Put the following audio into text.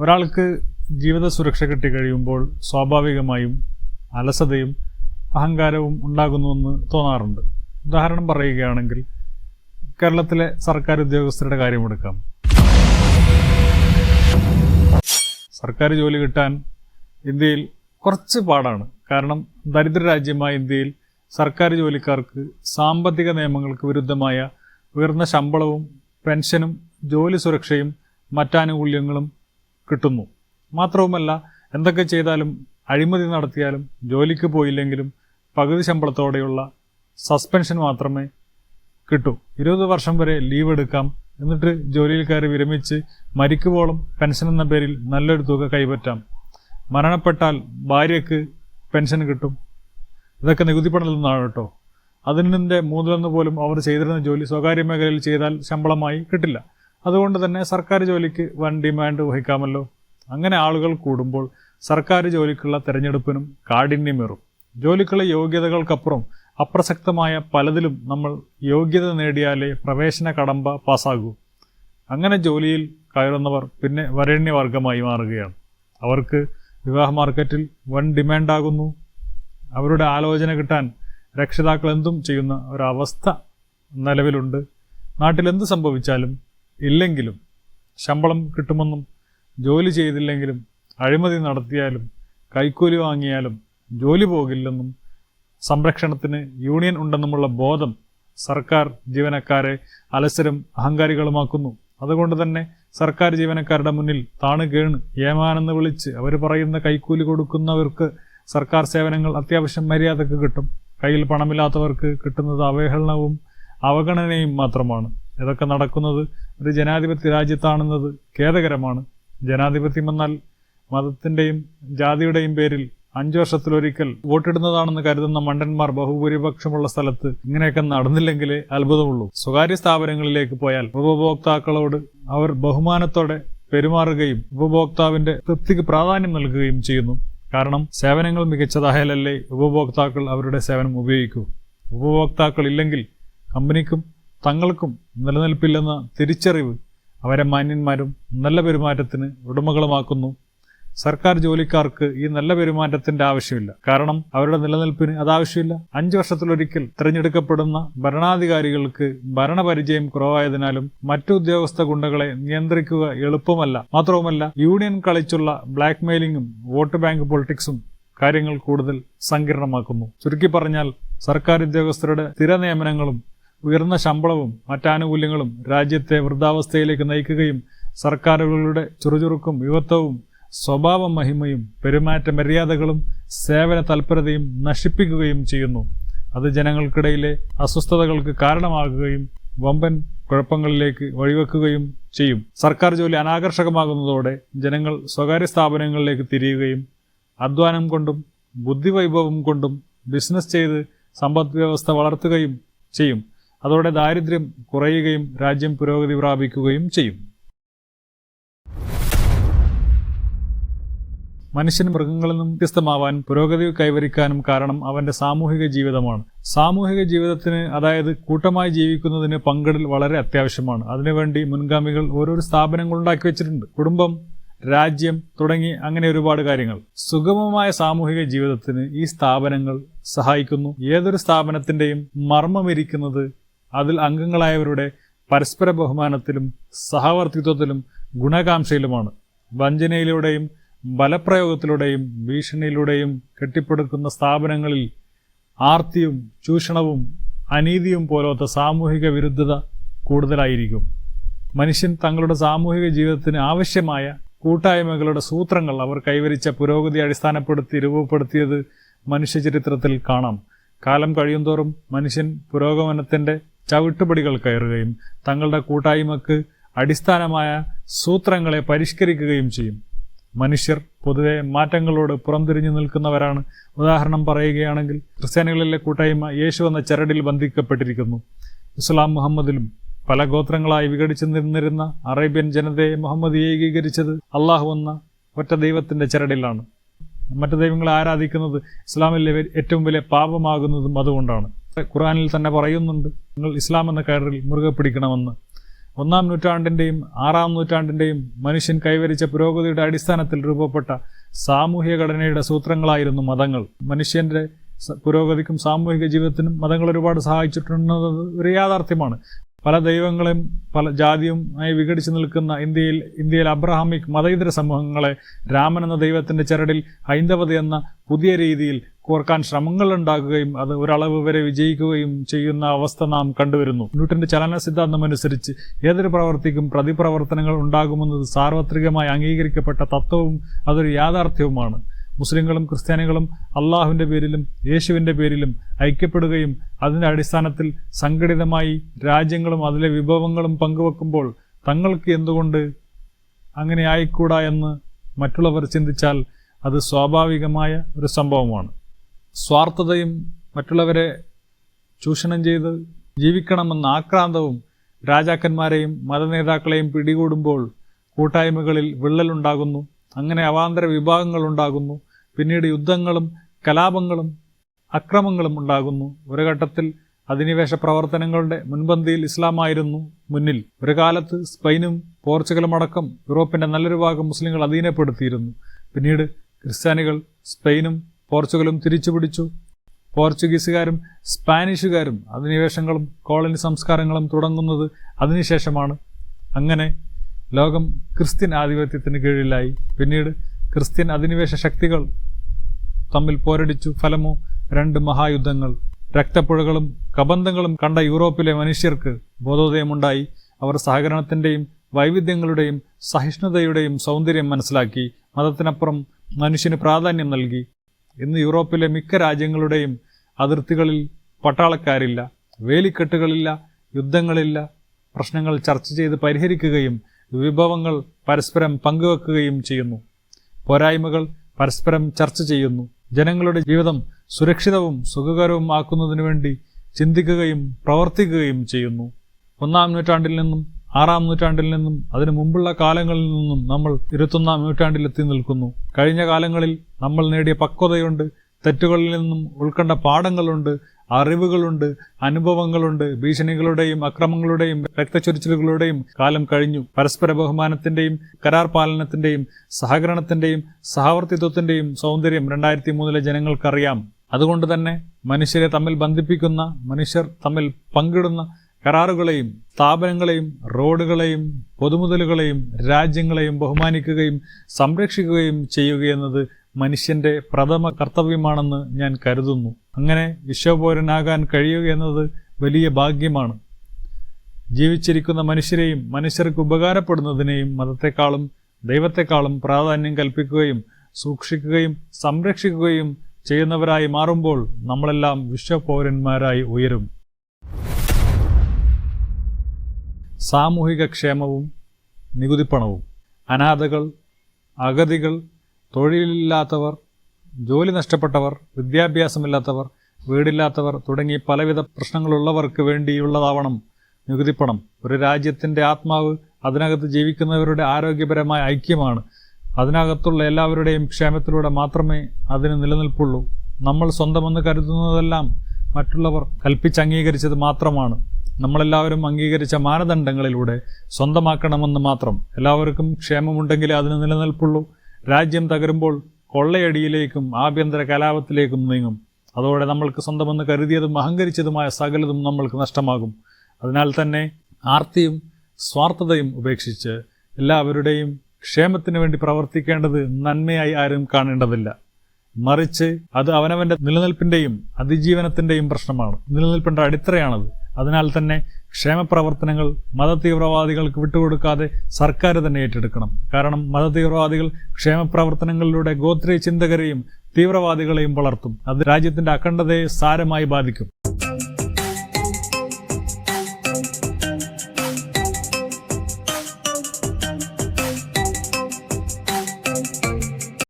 ഒരാൾക്ക് ജീവിത സുരക്ഷ കിട്ടിക്കഴിയുമ്പോൾ സ്വാഭാവികമായും അലസതയും അഹങ്കാരവും ഉണ്ടാകുന്നുവെന്ന് തോന്നാറുണ്ട്. ഉദാഹരണം പറയുകയാണെങ്കിൽ കേരളത്തിലെ സർക്കാർ ഉദ്യോഗസ്ഥരുടെ കാര്യമെടുക്കാം. സർക്കാർ ജോലി കിട്ടാൻ ഇന്ത്യയിൽ കുറച്ച് പാടാണ്. കാരണം ദരിദ്ര രാജ്യമായ ഇന്ത്യയിൽ സർക്കാർ ജോലിക്കാർക്ക് സാമ്പത്തിക നിയമങ്ങൾക്ക് വിരുദ്ധമായ ഉയർന്ന ശമ്പളവും പെൻഷനും ജോലി സുരക്ഷയും മറ്റാനുകൂല്യങ്ങളും കിട്ടുന്നു. മാത്രവുമല്ല എന്തൊക്കെ ചെയ്താലും അഴിമതി നടത്തിയാലും ജോലിക്ക് പോയില്ലെങ്കിലും പകുതി ശമ്പളത്തോടെയുള്ള സസ്പെൻഷൻ മാത്രമേ കിട്ടൂ. ഇരുപത് വർഷം വരെ ലീവ് എടുക്കാം. എന്നിട്ട് ജോലിയിൽ കയറി വിരമിച്ച് മരിക്കുവോളം പെൻഷൻ എന്ന പേരിൽ നല്ലൊരു തുക കൈപറ്റാം. മരണപ്പെട്ടാൽ ഭാര്യയ്ക്ക് പെൻഷൻ കിട്ടും. ഇതൊക്കെ നികുതി പണത്തിൽ കേട്ടോ. അതിന്റെ മൂന്നിലൊന്ന് പോലും അവർ ചെയ്തിരുന്ന ജോലി സ്വകാര്യ മേഖലയിൽ ചെയ്താൽ ശമ്പളമായി കിട്ടില്ല. അതുകൊണ്ട് തന്നെ സർക്കാർ ജോലിക്ക് വൺ ഡിമാൻഡ് വഹിക്കാമല്ലോ. അങ്ങനെ ആളുകൾ കൂടുമ്പോൾ സർക്കാർ ജോലിക്കുള്ള തെരഞ്ഞെടുപ്പിനും കാഠിന്യമേറും. ജോലിക്കുള്ള യോഗ്യതകൾക്കപ്പുറം അപ്രസക്തമായ പലതിലും നമ്മൾ യോഗ്യത നേടിയാലേ പ്രവേശന കടമ്പ പാസ്സാകൂ അങ്ങനെ ജോലിയിൽ കയറുന്നവർ പിന്നെ വരണ്യവർഗമായി മാറുകയാണ്. അവർക്ക് വിവാഹ മാർക്കറ്റിൽ വൻ ഡിമാൻഡാകുന്നു. അവരുടെ ആലോചന കിട്ടാൻ രക്ഷിതാക്കൾ എന്തും ചെയ്യുന്ന ഒരവസ്ഥ നിലവിലുണ്ട്. നാട്ടിലെന്ത് സംഭവിച്ചാലും ഇല്ലെങ്കിലും ശമ്പളം കിട്ടുമെന്നും ജോലി ചെയ്തില്ലെങ്കിലും അഴിമതി നടത്തിയാലും കൈക്കൂലി വാങ്ങിയാലും ജോലി പോകില്ലെന്നും സംരക്ഷണത്തിന് യൂണിയൻ ഉണ്ടെന്നുമുള്ള ബോധം സർക്കാർ ജീവനക്കാരെ അലസരും അഹങ്കാരികളുമാക്കുന്നു. അതുകൊണ്ട് തന്നെ സർക്കാർ ജീവനക്കാരുടെ മുന്നിൽ താണു കേണ് ഏമാനെന്ന് വിളിച്ച് അവർ പറയുന്ന കൈക്കൂലി കൊടുക്കുന്നവർക്ക് സർക്കാർ സേവനങ്ങൾ അത്യാവശ്യം മര്യാദയ്ക്ക് കിട്ടും. കയ്യിൽ പണമില്ലാത്തവർക്ക് കിട്ടുന്നത് അവഹേളനവും അവഗണനയും മാത്രമാണ്. ഇതൊക്കെ നടക്കുന്നത്? ഒരു ജനാധിപത്യ രാജ്യത്താണെന്നത് ഖേദകരമാണ്. ജനാധിപത്യം എന്നാൽ മതത്തിന്റെയും ജാതിയുടെയും പേരിൽ അഞ്ചു വർഷത്തിലൊരിക്കൽ വോട്ടിടുന്നതാണെന്ന് കരുതുന്ന മണ്ടന്മാർ ബഹുഭൂരിപക്ഷമുള്ള സ്ഥലത്ത് ഇങ്ങനെയൊക്കെ നടന്നില്ലെങ്കിലേ അത്ഭുതമുള്ളൂ. സ്വകാര്യ സ്ഥാപനങ്ങളിലേക്ക് പോയാൽ ഉപഭോക്താക്കളോട് അവർ ബഹുമാനത്തോടെ പെരുമാറുകയും ഉപഭോക്താവിന്റെ തൃപ്തിക്ക് പ്രാധാന്യം നൽകുകയും ചെയ്യുന്നു. കാരണം സേവനങ്ങൾ മികച്ചതായാലല്ലേ ഉപഭോക്താക്കൾ അവരുടെ സേവനം ഉപയോഗിക്കൂ. ഉപഭോക്താക്കൾ ഇല്ലെങ്കിൽ കമ്പനിക്കും തങ്ങൾക്കും നിലനിൽപ്പില്ലെന്ന തിരിച്ചറിവ് അവരെ മാന്യന്മാരും നല്ല പെരുമാറ്റത്തിന് ഉടമകളുമാക്കുന്നു. സർക്കാർ ജോലിക്കാർക്ക് ഈ നല്ല പെരുമാറ്റത്തിന്റെ ആവശ്യമില്ല. കാരണം അവരുടെ നിലനിൽപ്പിന് അതാവശ്യമില്ല അഞ്ചു വർഷത്തിലൊരിക്കൽ തിരഞ്ഞെടുക്കപ്പെടുന്ന ഭരണാധികാരികൾക്ക് ഭരണപരിചയം കുറവായതിനാലും മറ്റു ഉദ്യോഗസ്ഥ ഗുണ്ടകളെ നിയന്ത്രിക്കുക എളുപ്പമല്ല. മാത്രവുമല്ല യൂണിയൻ കളിച്ചുള്ള ബ്ലാക്ക് മെയിലിംഗും വോട്ട് ബാങ്ക് പൊളിറ്റിക്സും കാര്യങ്ങൾ കൂടുതൽ സങ്കീർണമാക്കുന്നു. ചുരുക്കി പറഞ്ഞാൽ സർക്കാർ ഉദ്യോഗസ്ഥരുടെ സ്ഥിര നിയമനങ്ങളും ഉയർന്ന ശമ്പളവും മറ്റാനുകൂല്യങ്ങളും രാജ്യത്തെ വൃദ്ധാവസ്ഥയിലേക്ക് നയിക്കുകയും സർക്കാരുകളുടെ ചുറുചുറുക്കും യുവത്വവും സ്വഭാവ മഹിമയും പെരുമാറ്റ മര്യാദകളും സേവന തൽപരതയും നശിപ്പിക്കുകയും ചെയ്യുന്നു. അത് ജനങ്ങൾക്കിടയിലെ അസ്വസ്ഥതകൾക്ക് കാരണമാകുകയും വമ്പൻ കുഴപ്പങ്ങളിലേക്ക് വഴിവെക്കുകയും ചെയ്യും. സർക്കാർ ജോലി അനാകർഷകമാകുന്നതോടെ ജനങ്ങൾ സ്വകാര്യ സ്ഥാപനങ്ങളിലേക്ക് തിരിയുകയും അധ്വാനം കൊണ്ടും ബുദ്ധിവൈഭവം കൊണ്ടും ബിസിനസ് ചെയ്ത് സമ്പദ് വ്യവസ്ഥ വളർത്തുകയും ചെയ്യും. അതോടെ ദാരിദ്ര്യം കുറയുകയും രാജ്യം പുരോഗതി പ്രാപിക്കുകയും ചെയ്യും. മനുഷ്യൻ മൃഗങ്ങളിൽ നിന്നും വ്യത്യസ്തമാവാൻ പുരോഗതി കൈവരിക്കാനും കാരണം അവന്റെ സാമൂഹിക ജീവിതമാണ്. സാമൂഹിക ജീവിതത്തിന് അതായത് കൂട്ടമായി ജീവിക്കുന്നതിന് പങ്കിടൽ വളരെ അത്യാവശ്യമാണ്. അതിനുവേണ്ടി മുൻഗാമികൾ ഓരോരോ സ്ഥാപനങ്ങൾ ഉണ്ടാക്കി വെച്ചിട്ടുണ്ട്. കുടുംബം രാജ്യം തുടങ്ങി അങ്ങനെ ഒരുപാട് കാര്യങ്ങൾ. സുഗമമായ സാമൂഹിക ജീവിതത്തിന് ഈ സ്ഥാപനങ്ങൾ സഹായിക്കുന്നു. ഏതൊരു സ്ഥാപനത്തിന്റെയും മർമ്മമിരിക്കുന്നത് അതിൽ അംഗങ്ങളായവരുടെ പരസ്പര ബഹുമാനത്തിലും സഹവർത്തിത്വത്തിലും ഗുണകാംക്ഷയിലുമാണ്. വഞ്ചനയിലൂടെയും ബലപ്രയോഗത്തിലൂടെയും ഭീഷണിയിലൂടെയും കെട്ടിപ്പടുക്കുന്ന സ്ഥാപനങ്ങളിൽ ആർത്തിയും ചൂഷണവും അനീതിയും പോലത്തെ സാമൂഹിക വിരുദ്ധത കൂടുതലായിരിക്കും. മനുഷ്യൻ തങ്ങളുടെ സാമൂഹിക ജീവിതത്തിന് ആവശ്യമായ കൂട്ടായ്മകളുടെ സൂത്രങ്ങൾ അവർ കൈവരിച്ച പുരോഗതി അടിസ്ഥാനപ്പെടുത്തി രൂപപ്പെടുത്തിയത് മനുഷ്യചരിത്രത്തിൽ കാണാം. കാലം കഴിയുന്തോറും മനുഷ്യൻ പുരോഗമനത്തിന്റെ ചവിട്ടുപടികൾ കയറുകയും തങ്ങളുടെ കൂട്ടായ്മക്ക് അടിസ്ഥാനമായ സൂത്രങ്ങളെ പരിഷ്കരിക്കുകയും ചെയ്യും. മനുഷ്യർ പൊതുവെ മാറ്റങ്ങളോട് പുറംതിരിഞ്ഞു നിൽക്കുന്നവരാണ്. ഉദാഹരണം പറയുകയാണെങ്കിൽ ക്രിസ്ത്യാനികളിലെ കൂട്ടായ്മ യേശു എന്ന ചരടിൽ ബന്ധിക്കപ്പെട്ടിരിക്കുന്നു. ഇസ്ലാം മുഹമ്മദിലും പല ഗോത്രങ്ങളായി വിഘടിച്ചു നിന്നിരുന്ന അറേബ്യൻ ജനതയെ മുഹമ്മദ് ഏകീകരിച്ചത് അള്ളാഹു എന്ന ഒറ്റ ദൈവത്തിന്റെ ചരടിലാണ്. മറ്റു ദൈവങ്ങളെ ആരാധിക്കുന്നത് ഇസ്ലാമിലെ ഏറ്റവും വലിയ പാപമാകുന്നതും അതുകൊണ്ടാണ്. ഖുറാനിൽ തന്നെ പറയുന്നുണ്ട്. നിങ്ങൾ ഇസ്ലാം എന്ന കയറിൽ മുറുകെ പിടിക്കണമെന്ന്. ഒന്നാം നൂറ്റാണ്ടിന്റെയും ആറാം നൂറ്റാണ്ടിന്റെയും മനുഷ്യൻ കൈവരിച്ച പുരോഗതിയുടെ അടിസ്ഥാനത്തിൽ രൂപപ്പെട്ട സാമൂഹിക ഘടനയുടെ സൂത്രങ്ങളായിരുന്നു മതങ്ങൾ. മനുഷ്യന്റെ പുരോഗതിക്കും സാമൂഹിക ജീവിതത്തിനും മതങ്ങൾ ഒരുപാട് സഹായിച്ചിട്ടുണ്ടെന്നത് ഒരു യാഥാർത്ഥ്യമാണ്. പല ദൈവങ്ങളെയും പല ജാതിയുമായി വിഘടിച്ചു നിൽക്കുന്ന ഇന്ത്യയിൽ ഇന്ത്യയിൽ അബ്രഹാമിക് മതേതര സമൂഹങ്ങളെ രാമൻ എന്ന ദൈവത്തിന്റെ ചരടിൽ ഹൈന്ദവത എന്ന പുതിയ രീതിയിൽ കോർക്കാൻ ശ്രമങ്ങൾ ഉണ്ടാകുകയും അത് ഒരളവ് വരെ വിജയിക്കുകയും ചെയ്യുന്ന അവസ്ഥ നാം കണ്ടുവരുന്നു. ന്യൂട്ടന്റെ ചലന സിദ്ധാന്തം അനുസരിച്ച് ഏതൊരു പ്രവർത്തിക്കും പ്രതിപ്രവർത്തനങ്ങൾ ഉണ്ടാകുമെന്നത് സാർവത്രികമായി അംഗീകരിക്കപ്പെട്ട തത്വവും അതൊരു യാഥാർത്ഥ്യവുമാണ്. മുസ്ലിങ്ങളും ക്രിസ്ത്യാനികളും അള്ളാഹുവിന്റെ പേരിലും യേശുവിന്റെ പേരിലും ഐക്യപ്പെടുകയും അതിന്റെ അടിസ്ഥാനത്തിൽ സംഘടിതമായി രാജ്യങ്ങളും അതിലെ വിഭവങ്ങളും പങ്കുവെക്കുമ്പോൾ തങ്ങൾക്ക് എന്തുകൊണ്ട് അങ്ങനെ ആയിക്കൂടാ എന്ന് മറ്റുള്ളവർ ചിന്തിച്ചാൽ അത് സ്വാഭാവികമായ ഒരു സംഭവമാണ്. സ്വാർത്ഥതയും മറ്റുള്ളവരെ ചൂഷണം ചെയ്ത് ജീവിക്കണമെന്ന ആക്രാന്തവും രാജാക്കന്മാരെയും മതനേതാക്കളെയും പിടികൂടുമ്പോൾ കൂട്ടായ്മകളിൽ വിള്ളലുണ്ടാകുന്നു. അങ്ങനെ അവാന്തര വിഭാഗങ്ങൾ ഉണ്ടാകുന്നു പിന്നീട് യുദ്ധങ്ങളും കലാപങ്ങളും അക്രമങ്ങളും ഉണ്ടാകുന്നു. ഒരു ഘട്ടത്തിൽ അധിനിവേശ പ്രവർത്തനങ്ങളുടെ മുൻപന്തിയിൽ ഇസ്ലാമായിരുന്നു മുന്നിൽ. ഒരു കാലത്ത് സ്പെയിനും പോർച്ചുഗലും അടക്കം യൂറോപ്പിന്റെ നല്ലൊരു ഭാഗം മുസ്ലിങ്ങൾ അധീനപ്പെടുത്തിയിരുന്നു. പിന്നീട് ക്രിസ്ത്യാനികൾ സ്പെയിനും പോർച്ചുഗലും തിരിച്ചുപിടിച്ചു പോർച്ചുഗീസുകാരും സ്പാനിഷുകാരും അധിനിവേശങ്ങളും കോളനി സംസ്കാരങ്ങളും തുടങ്ങുന്നത് അതിനുശേഷമാണ്. അങ്ങനെ ലോകം ക്രിസ്ത്യൻ ആധിപത്യത്തിന് കീഴിലായി. പിന്നീട് ക്രിസ്ത്യൻ അധിനിവേശ ശക്തികൾ തമ്മിൽ പോരടിച്ചു. ഫലമോ രണ്ട് മഹായുദ്ധങ്ങൾ. രക്തപ്പുഴകളും കബന്ധങ്ങളും കണ്ട യൂറോപ്പിലെ മനുഷ്യർക്ക് ബോധോദയമുണ്ടായി. അവർ സഹകരണത്തിന്റെയും വൈവിധ്യങ്ങളുടെയും സഹിഷ്ണുതയുടെയും സൗന്ദര്യം മനസ്സിലാക്കി. മതത്തിനപ്പുറം മനുഷ്യന് പ്രാധാന്യം നൽകി. ഇന്ന് യൂറോപ്പിലെ മിക്ക രാജ്യങ്ങളുടെയും അതിർത്തികളിൽ പട്ടാളക്കാരില്ല വേലിക്കെട്ടുകളില്ല യുദ്ധങ്ങളില്ല പ്രശ്നങ്ങൾ ചർച്ച ചെയ്ത് പരിഹരിക്കുകയും വിഭവങ്ങൾ പരസ്പരം പങ്കുവെക്കുകയും ചെയ്യുന്നു. പോരായ്മകൾ പരസ്പരം ചർച്ച ചെയ്യുന്നു. ജനങ്ങളുടെ ജീവിതം സുരക്ഷിതവും സുഖകരവും ആക്കുന്നതിനു വേണ്ടി ചിന്തിക്കുകയും പ്രവർത്തിക്കുകയും ചെയ്യുന്നു. ഒന്നാം നൂറ്റാണ്ടിൽ നിന്നും ആറാം നൂറ്റാണ്ടിൽ നിന്നും അതിനു മുമ്പുള്ള കാലങ്ങളിൽ നിന്നും നമ്മൾ ഇരുപത്തൊന്നാം നൂറ്റാണ്ടിലെത്തി നിൽക്കുന്നു. കഴിഞ്ഞ കാലങ്ങളിൽ നമ്മൾ നേടിയ പക്വതയുണ്ട് തെറ്റുകളിൽ നിന്നും ഉൾക്കൊണ്ട പാഠങ്ങളുണ്ട് അറിവുകളുണ്ട് അനുഭവങ്ങളുണ്ട് ഭീഷണികളുടെയും അക്രമങ്ങളുടെയും രക്തച്ചൊരിച്ചിലുകളുടെയും കാലം കഴിഞ്ഞു. പരസ്പര ബഹുമാനത്തിന്റെയും കരാർ പാലനത്തിന്റെയും സഹകരണത്തിന്റെയും സഹവർത്തിത്വത്തിന്റെയും സൗന്ദര്യം രണ്ടായിരത്തി മൂന്നിലെ ജനങ്ങൾക്കറിയാം. അതുകൊണ്ട് തന്നെ മനുഷ്യരെ തമ്മിൽ ബന്ധിപ്പിക്കുന്ന മനുഷ്യർ തമ്മിൽ പങ്കിടുന്ന കരാറുകളെയും സ്ഥാപനങ്ങളെയും റോഡുകളെയും പൊതുമുതലുകളെയും രാജ്യങ്ങളെയും ബഹുമാനിക്കുകയും സംരക്ഷിക്കുകയും ചെയ്യുകയെന്നത് മനുഷ്യന്റെ പ്രഥമ കർത്തവ്യമാണെന്ന് ഞാൻ കരുതുന്നു. അങ്ങനെ വിശ്വപൗരനാകാൻ കഴിയുക എന്നത് വലിയ ഭാഗ്യമാണ്. ജീവിച്ചിരിക്കുന്ന മനുഷ്യരെയും മനുഷ്യർക്ക് ഉപകാരപ്പെടുന്നതിനെയും മതത്തെക്കാളും ദൈവത്തെക്കാളും പ്രാധാന്യം കൽപ്പിക്കുകയും സൂക്ഷിക്കുകയും സംരക്ഷിക്കുകയും ചെയ്യുന്നവരായി മാറുമ്പോൾ നമ്മളെല്ലാം വിശ്വപൗരന്മാരായി ഉയരും. സാമൂഹിക ക്ഷേമവും നികുതിപ്പണവും. അനാഥകൾ അഗതികൾ തൊഴിലില്ലാത്തവർ ജോലി നഷ്ടപ്പെട്ടവർ വിദ്യാഭ്യാസമില്ലാത്തവർ വീടില്ലാത്തവർ തുടങ്ങി പലവിധ പ്രശ്നങ്ങളുള്ളവർക്ക് വേണ്ടിയുള്ളതാവണം നികുതിപ്പണം. ഒരു രാജ്യത്തിന്റെ ആത്മാവ് അതിനകത്ത് ജീവിക്കുന്നവരുടെ ആരോഗ്യപരമായ ഐക്യമാണ്. അതിനകത്തുള്ള എല്ലാവരുടെയും ക്ഷേമത്തിലൂടെ മാത്രമേ അതിന് നിലനിൽപ്പുള്ളൂ. നമ്മൾ സ്വന്തമെന്ന് കരുതുന്നതെല്ലാം മറ്റുള്ളവർ കൽപ്പിച്ചംഗീകരിച്ചത് മാത്രമാണ്. നമ്മളെല്ലാവരും അംഗീകരിച്ച മാനദണ്ഡങ്ങളിലൂടെ സ്വന്തമാക്കണമെന്ന് മാത്രം എല്ലാവർക്കും ക്ഷേമമുണ്ടെങ്കിലേ അതിന് നിലനിൽപ്പുള്ളൂ. രാജ്യം തകരുമ്പോൾ കൊള്ളയടിയിലേക്കും ആഭ്യന്തര കലാപത്തിലേക്കും നീങ്ങും. അതോടെ നമ്മൾക്ക് സ്വന്തമെന്ന് കരുതിയതും അഹങ്കരിച്ചതുമായ സകലതും നമ്മൾക്ക് നഷ്ടമാകും. അതിനാൽ തന്നെ ആർത്തിയും സ്വാർത്ഥതയും ഉപേക്ഷിച്ച് എല്ലാവരുടെയും ക്ഷേമത്തിന് വേണ്ടി പ്രവർത്തിക്കേണ്ടത് നന്മയായി ആരും കാണേണ്ടതില്ല. മറിച്ച് അത് അവനവന്റെ നിലനിൽപ്പിന്റെയും അതിജീവനത്തിന്റെയും പ്രശ്നമാണ്. നിലനിൽപ്പിന്റെ അടിത്തറയാണത്. അതിനാൽ തന്നെ ക്ഷേമപ്രവർത്തനങ്ങൾ മതതീവ്രവാദികൾക്ക് വിട്ടുകൊടുക്കാതെ സർക്കാർ തന്നെ ഏറ്റെടുക്കണം. കാരണം മതതീവ്രവാദികൾ ക്ഷേമപ്രവർത്തനങ്ങളിലൂടെ ഗോത്രീയ ചിന്തകരെയും തീവ്രവാദികളെയും വളർത്തും. അത് രാജ്യത്തിന്റെ അഖണ്ഡതയെ സാരമായി ബാധിക്കും.